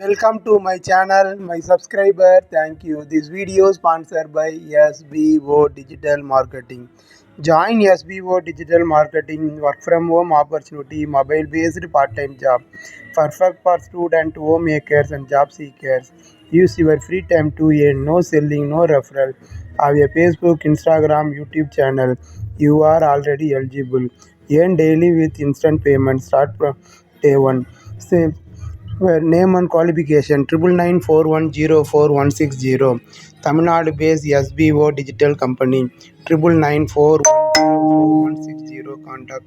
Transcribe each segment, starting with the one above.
Welcome to my channel, my subscriber. Thank you. This video sponsored by SBO Digital Marketing. Join SBO Digital Marketing work from home opportunity, mobile based part time job. Perfect for student, homemakers, and job seekers. Use your free time to earn. No selling, no referral. Have a Facebook, Instagram, YouTube channel. You are already eligible. Earn daily with instant payment. Start from day one. Same name and qualification triple nine four one zero four one six zero Tamil Nadu based SBO digital company triple nine four one zero four one six zero contact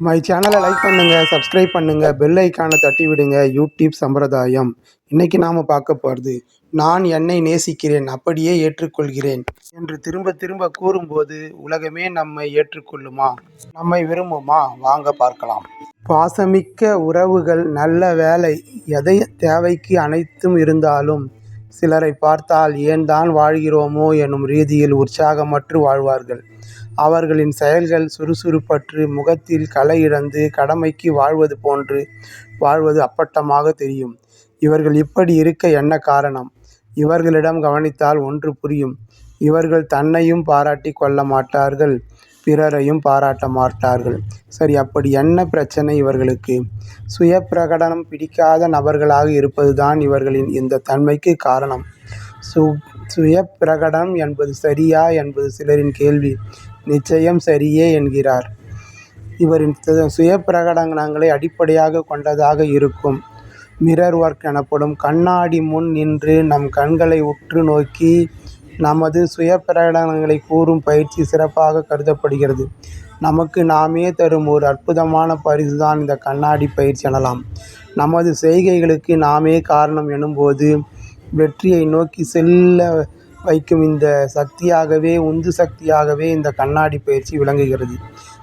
my சேனலை like பண்ணுங்கள் subscribe பண்ணுங்கள் bell ஐக்கானை தட்டி விடுங்க. YouTube சம்பிரதாயம். இன்னைக்கு நாம் பார்க்க போகிறது நான் என்னை நேசிக்கிறேன் அப்படியே ஏற்றுக்கொள்கிறேன் என்று திரும்ப திரும்ப கூறும்போது உலகமே நம்மை ஏற்றுக்கொள்ளுமா? நம்மை விரும்புமா? வாங்க பார்க்கலாம். பாசமிக்க உறவுகள் நல்ல வேலை எதை தேவைக்கு அனைத்தும் இருந்தாலும் சிலரை பார்த்தால் ஏன் தான் வாழ்கிறோமோ? எனும் ரீதியில் உற்சாகமற்று வாழ்வார்கள். அவர்களின் செயல்கள் சுறுசுறுப்பற்று முகத்தில் களை இழந்து கடமைக்கு வாழ்வது போன்று வாழ்வது அப்பட்டமாக தெரியும். இவர்கள் இப்படி இருக்க என்ன காரணம்? இவர்களிடம் கவனித்தால் ஒன்று புரியும். இவர்கள் தன்னையும் பாராட்டி கொள்ள மாட்டார்கள் பிறரையும் பாராட்ட மாட்டார்கள். சரி அப்படி என்ன பிரச்சனை இவர்களுக்கு? சுய பிரகடனம் பிடிக்காத நபர்களாக இருப்பதுதான் இவர்களின் இந்த தன்மைக்கு காரணம். சு சுய என்பது சரியா என்பது சிலரின் கேள்வி. நிச்சயம் சரியே என்கிறார். இவரின் சுயப்பிரகடனங்களை சுய பிரகடனங்களை அடிப்படையாக கொண்டதாக இருக்கும். மிரர் ஒர்க் எனப்படும் கண்ணாடி முன் நின்று நம் கண்களை உற்று நோக்கி நமது சுய பிரகடனங்களை கூறும் பயிற்சி சிறப்பாக கருதப்படுகிறது. நமக்கு நாமே தரும் ஒரு அற்புதமான பரிசு தான் இந்த கண்ணாடி பயிற்சி எனலாம். நமது செய்கைகளுக்கு நாமே காரணம் எனும்போது வெற்றியை நோக்கி செல்ல வைக்கும் இந்த சக்தியாகவே உந்து சக்தியாகவே இந்த கண்ணாடி பயிற்சி விளங்குகிறது.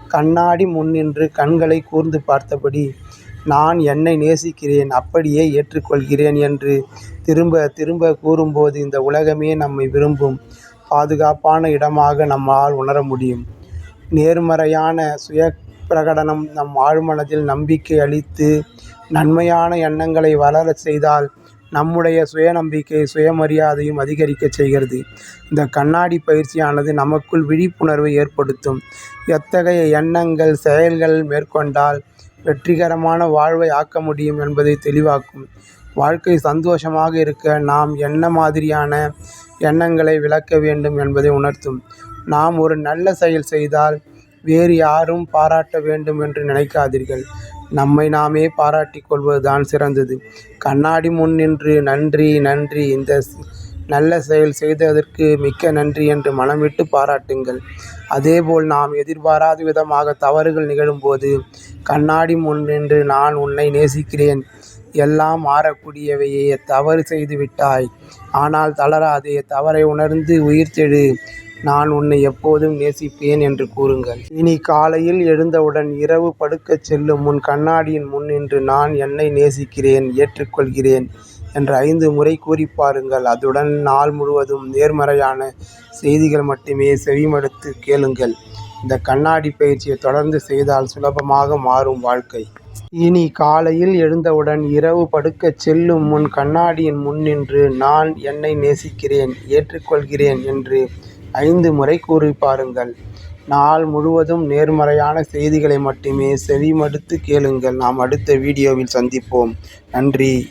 கண்ணாடி முன்னின்று கண்களை கூர்ந்து பார்த்தபடி நான் என்னை நேசிக்கிறேன் அப்படியே ஏற்றுக்கொள்கிறேன் என்று திரும்ப திரும்ப கூறும்போது இந்த உலகமே நம்மை விரும்பும் பாதுகாப்பான இடமாக நம்மால் உணர முடியும். நேர்மறையான சுய பிரகடனம் நம் ஆழ்மனதில் நம்பிக்கை அளித்து நன்மையான எண்ணங்களை வளரச் செய்தால் நம்முடைய சுயநம்பிக்கை சுயமரியாதையும் அதிகரிக்கச் செய்கிறது. இந்த கண்ணாடி பயிற்சியானது நமக்குள் விழிப்புணர்வை ஏற்படுத்தும். எத்தகைய எண்ணங்கள் செயல்கள் மேற்கொண்டால் வெற்றிகரமான வாழ்வை ஆக்க முடியும் என்பதை தெளிவாக்கும். வாழ்க்கை சந்தோஷமாக இருக்க நாம் என்ன மாதிரியான எண்ணங்களை விளக்க வேண்டும் என்பதை உணர்த்தும். நாம் ஒரு நல்ல செயல் செய்தால் வேறு யாரும் பாராட்ட வேண்டும் என்று நினைக்காதீர்கள். நம்மை நாமே பாராட்டிக் கொள்வதுதான் சிறந்தது. கண்ணாடி முன் நின்று நன்றி நன்றி இந்த நல்ல செயல் செய்ததற்கு மிக்க நன்றி என்று மனமிட்டு பாராட்டுங்கள். அதேபோல் நாம் எதிர்பாராத விதமாக தவறுகள் நிகழும்போது கண்ணாடி முன் நின்று நான் உன்னை நேசிக்கிறேன். எல்லாம் மாறக்கூடியவையே தவறு செய்து விட்டாய் ஆனால் தளராதே தவறை உணர்ந்து உயிர்த்தெழு நான் உன்னை எப்போதும் நேசிப்பேன் என்று கூறுங்கள். இனி காலையில் எழுந்தவுடன் இரவு படுக்கச் செல்லும் முன் கண்ணாடியின் முன் நின்று நான் என்னை நேசிக்கிறேன் ஏற்றுக்கொள்கிறேன் என்ற ஐந்து முறை கூறி பாருங்கள். அதுடன் நாள் முழுவதும் நேர்மறையான செய்திகள் மட்டுமே செவிமடுத்து கேளுங்கள். இந்த கண்ணாடி பயிற்சியை தொடர்ந்து செய்தால் சுலபமாக மாறும் வாழ்க்கை. இனி காலையில் எழுந்தவுடன் இரவு படுக்கச் செல்லும் முன் கண்ணாடியின் முன் நின்று நான் என்னை நேசிக்கிறேன் ஏற்றுக்கொள்கிறேன் என்று ஐந்து முறை கூறி பாருங்கள் நாள் முழுவதும் நேர்மறையான செய்திகளை மட்டுமே செவிமடுத்து கேளுங்கள். நாம் அடுத்த வீடியோவில் சந்திப்போம். நன்றி.